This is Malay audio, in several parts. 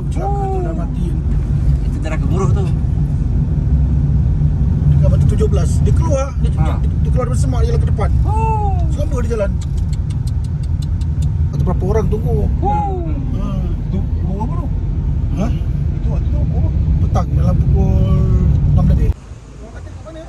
tahu celaka Oh. tu dah mati kan. Itu darah keburuh tu. Dekat batu 17 Dia keluar Dia, Ha. dia, dia keluar dari semak Jalan ke depan Oh. Selama dia jalan Atau berapa orang tunggu Oh. ha. Itu ibu apa tu? ha? Itu waktu tu apa? Petang dalam pukul 6 lebih Orang kata kat mana?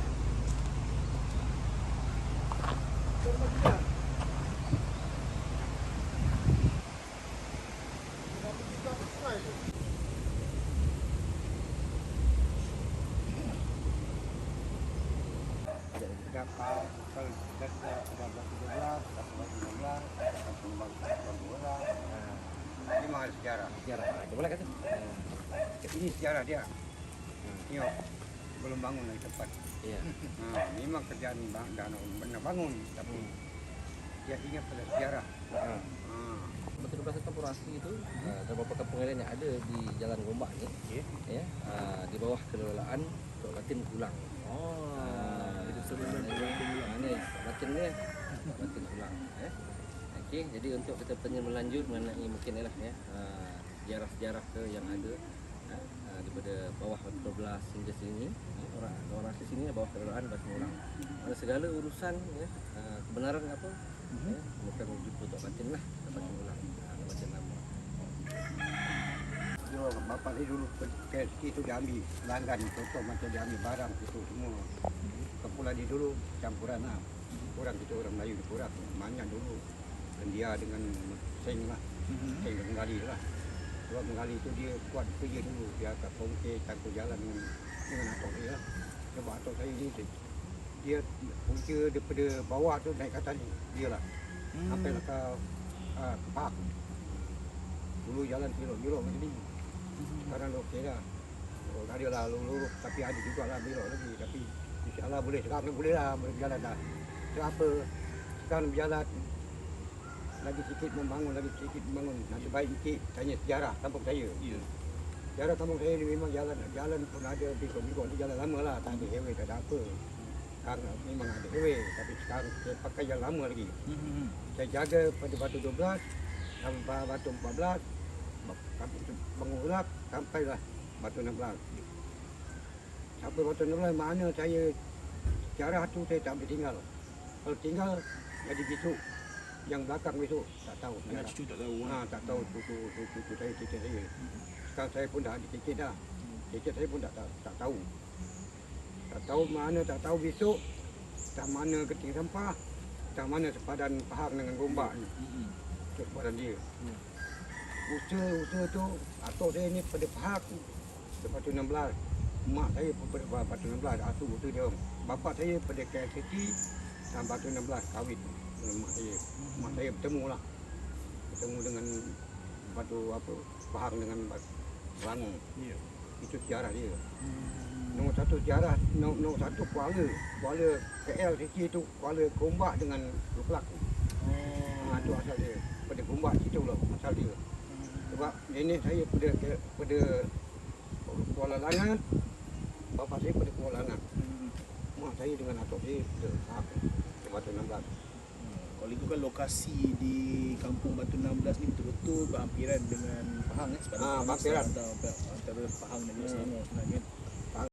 Dapat kalau dah dah dah batu belas, batu belas, dah penumbang batu belas. Ini mahal sejarah. Sejarah. Kita boleh kata. Ini sejarah dia. Tengok belum bangun lagi tempat. Ya. Ha, memang kerjaan bang dah nak benar bangun tapi dia ingat pada sejarah. Ha. Ha. Betul betul kampung asli itu beberapa kampung lain yang ada di Jalan Gombak ni Okey. ya di bawah kelolaan Tok Batin Ulang. Oh. Sebelum Ah, ni Batin ni Batin Ulang ya. Okey, jadi untuk kita punya melanjut mengenai mungkin lah ya uh, sejarah-sejarah ke yang ada ya, daripada bawah 12 hingga sini ya, orang orang asli sini bawah kelolaan Batin Ulang. Mana segala urusan ya kebenaran apa ya, bukan ni dulu ke situ dia ambil pelanggan contoh macam dia ambil barang situ semua. Kepulauan di dulu campuran lah. Kurang kita orang Melayu kurang banyak dulu. Dan dia dengan seng lah. Seng dan menggali lah. Sebab menggali tu dia kuat kerja dulu. Dia akan kongke campur jalan dengan dengan atok dia lah. Sebab atok saya ni dia, dia punca daripada bawah tu naik ke atas ni. Dia lah. Sampai lah ke uh, park. Dulu jalan belok-belok macam ni. Sekarang dah okey dah. Oh, ada lah lurus tapi ada juga lah belok lagi tapi insyaAllah boleh sekarang ni boleh lah boleh berjalan dah. Sebab apa? Sekarang berjalan lagi sikit membangun lagi sikit membangun. Nanti baik sikit tanya sejarah kampung saya. Ya. Sejarah kampung saya ni memang jalan jalan pun ada bikot-bikot ni jalan lama lah tak ada highway tak ada apa. Sekarang memang ada highway tapi sekarang saya pakai jalan lama lagi. Saya jaga pada batu 12 sampai batu 14 kami bangun ulap sampailah batu 16 sampai batu 16 mana saya sejarah tu saya tak boleh tinggal kalau tinggal jadi besok yang belakang besok tak tahu Anak cucu tak tahu Ha, tak tahu cucu cucu cucu saya cicit saya. Sekarang saya pun dah ada cicit dah. Cicit saya pun tak tak, tak tahu. Tak tahu mana tak tahu besok tak mana keting sampah tak mana sepadan pahang dengan gombak ni. Itu sepadan dia. Usaha usaha tu atuk saya ni pada pahang lepas tu 16 mak saya pun pada batu 16 atuk usaha dia. Bapa saya pada KLCT dan batu 16 kahwin dengan mak saya. Mak saya bertemu lah bertemu dengan batu apa pahang dengan Selangor. Ya. Itu sejarah dia. Nombor satu sejarah, nombor, nombor satu Kuala. Kuala KL Siti itu Kuala Gombak dengan Luklak. Ha, itu asal dia. Pada Gombak situ lah asal dia. Sebab nenek saya pada pada Kuala Langat, bapa saya pada Kuala Langat. Mak saya dengan atuk saya pada Sahab. Batu 16. Kalau itu kan lokasi di kampung Batu 16 ni betul-betul berhampiran dengan Pahang eh sepadan Ah, Pahang berhampiran. antara, antara Pahang dan Hmm. Selangor sebenarnya kan.